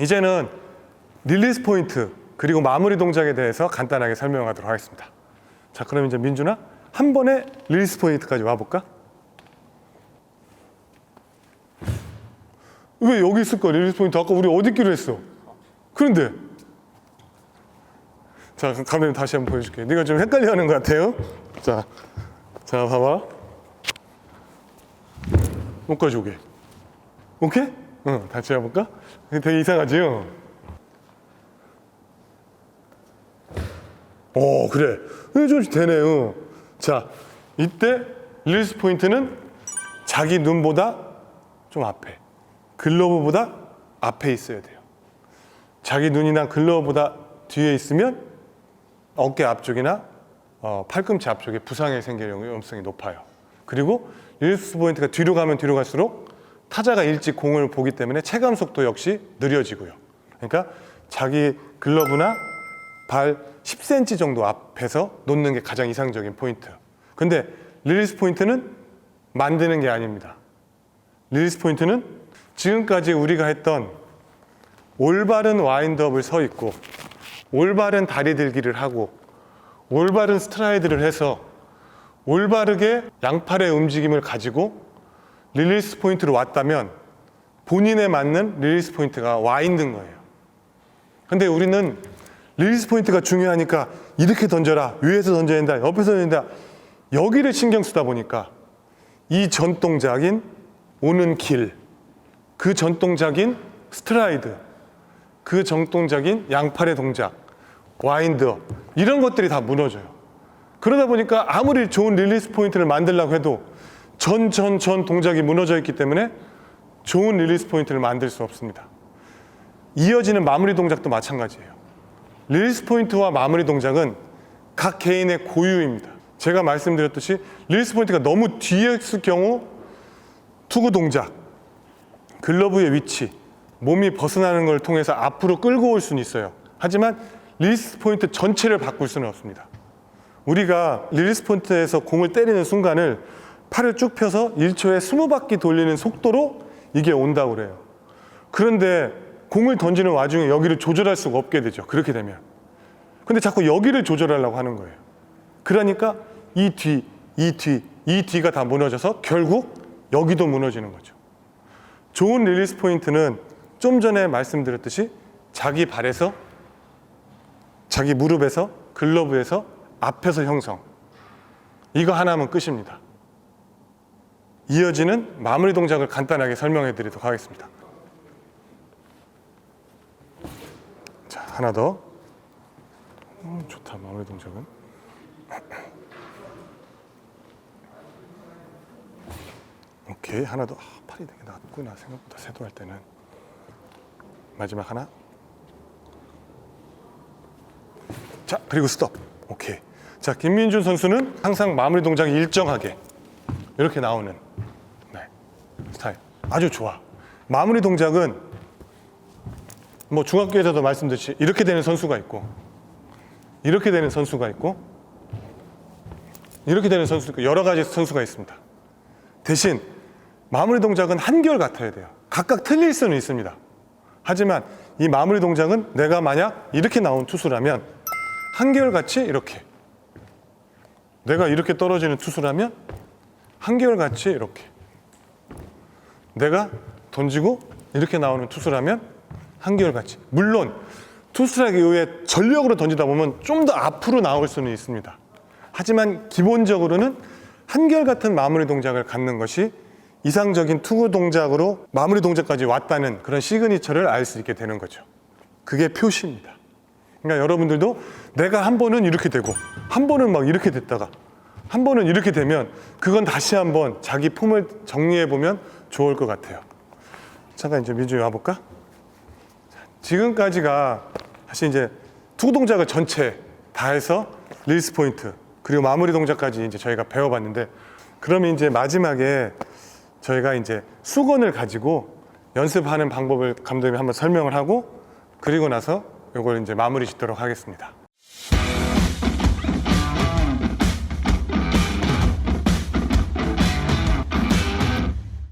이제는 릴리스 포인트 그리고 마무리 동작에 대해서 간단하게 설명하도록 하겠습니다. 자, 그럼 이제 민준아 한 번에 릴리스 포인트까지 와볼까? 왜 여기 있을 거야 릴리스 포인트? 아까 우리 어디 있기로 했어? 그런데 자, 감독님 다시 한번 보여줄게. 네가 좀 헷갈려하는 것 같아요. 자, 자, 봐봐. 목까지 오게. 오케이? 응, 다시 해볼까? 되게 이상하지요? 오, 그래. 응, 좀 되네요. 자, 이때 릴리스 포인트는 자기 눈보다 좀 앞에, 글러브보다 앞에 있어야 돼요. 자기 눈이나 글러브보다 뒤에 있으면 어깨 앞쪽이나 어, 팔꿈치 앞쪽에 부상이 생길 위험성이 높아요. 그리고 릴리스 포인트가 뒤로 가면 뒤로 갈수록 타자가 일찍 공을 보기 때문에 체감 속도 역시 느려지고요. 그러니까 자기 글러브나 발 10cm 정도 앞에서 놓는 게 가장 이상적인 포인트. 근데 릴리스 포인트는 만드는 게 아닙니다. 릴리스 포인트는 지금까지 우리가 했던 올바른 와인드업을 서 있고 올바른 다리 들기를 하고 올바른 스트라이드를 해서 올바르게 양팔의 움직임을 가지고 릴리스 포인트로 왔다면 본인에 맞는 릴리스 포인트가 와 있는 거예요. 근데 우리는 릴리스 포인트가 중요하니까 이렇게 던져라, 위에서 던져야 된다, 옆에서 던져야 된다. 여기를 신경 쓰다 보니까 이 전동작인 오는 길, 그 전동작인 스트라이드, 그 전동작인 양팔의 동작, 와인드업 이런 것들이 다 무너져요. 그러다 보니까 아무리 좋은 릴리스 포인트를 만들려고 해도 전 전 전 동작이 무너져 있기 때문에 좋은 릴리스 포인트를 만들 수 없습니다. 이어지는 마무리 동작도 마찬가지예요. 릴리스 포인트와 마무리 동작은 각 개인의 고유입니다. 제가 말씀드렸듯이 릴리스 포인트가 너무 뒤에 있을 경우 투구 동작, 글러브의 위치, 몸이 벗어나는 걸 통해서 앞으로 끌고 올 수는 있어요. 하지만 릴리스 포인트 전체를 바꿀 수는 없습니다. 우리가 릴리스 포인트에서 공을 때리는 순간을 팔을 쭉 펴서 1초에 20바퀴 돌리는 속도로 이게 온다고 그래요. 그런데 공을 던지는 와중에 여기를 조절할 수가 없게 되죠. 그렇게 되면. 근데 자꾸 여기를 조절하려고 하는 거예요. 그러니까 이 뒤, 이 뒤, 이 뒤가 다 무너져서 결국 여기도 무너지는 거죠. 좋은 릴리스 포인트는 좀 전에 말씀드렸듯이 자기 발에서 자기 무릎에서 글러브에서 앞에서 형성. 이거 하나면 끝입니다. 이어지는 마무리 동작을 간단하게 설명해 드리도록 하겠습니다. 자, 하나 더. 음, 좋다, 마무리 동작은. 오케이, 하나 더. 아, 팔이 되게 낮구나, 생각보다 세도할 때는. 마지막 하나. 자, 그리고 스톱. 오케이. 자, 김민준 선수는 항상 마무리 동작이 일정하게 이렇게 나오는 네, 스타일. 아주 좋아. 마무리 동작은 뭐 중학교에서도 말씀드렸듯이 이렇게 되는 선수가 있고 이렇게 되는 선수가 있고 이렇게 되는 선수도 있고 여러 가지 선수가 있습니다. 대신 마무리 동작은 한결 같아야 돼요. 각각 틀릴 수는 있습니다. 하지만 이 마무리 동작은 내가 만약 이렇게 나온 투수라면 한결같이 이렇게 내가 이렇게 떨어지는 투수라면 한결같이 이렇게. 내가 던지고 이렇게 나오는 투수라면 한결같이. 물론 투수라기 이후에 전력으로 던지다 보면 좀 더 앞으로 나올 수는 있습니다. 하지만 기본적으로는 한결같은 마무리 동작을 갖는 것이 이상적인 투구 동작으로 마무리 동작까지 왔다는 그런 시그니처를 알 수 있게 되는 거죠. 그게 표시입니다. 그러니까 여러분들도 내가 한 번은 이렇게 되고 한 번은 막 이렇게 됐다가 한 번은 이렇게 되면 그건 다시 한번 자기 폼을 정리해 보면 좋을 것 같아요. 잠깐 이제 민준이 와볼까? 자, 지금까지가 사실 이제 투구 동작을 전체 다 해서 릴스 포인트 그리고 마무리 동작까지 이제 저희가 배워봤는데 그러면 이제 마지막에 저희가 이제 수건을 가지고 연습하는 방법을 감독님이 한번 설명을 하고 그리고 나서 이걸 이제 마무리 짓도록 하겠습니다.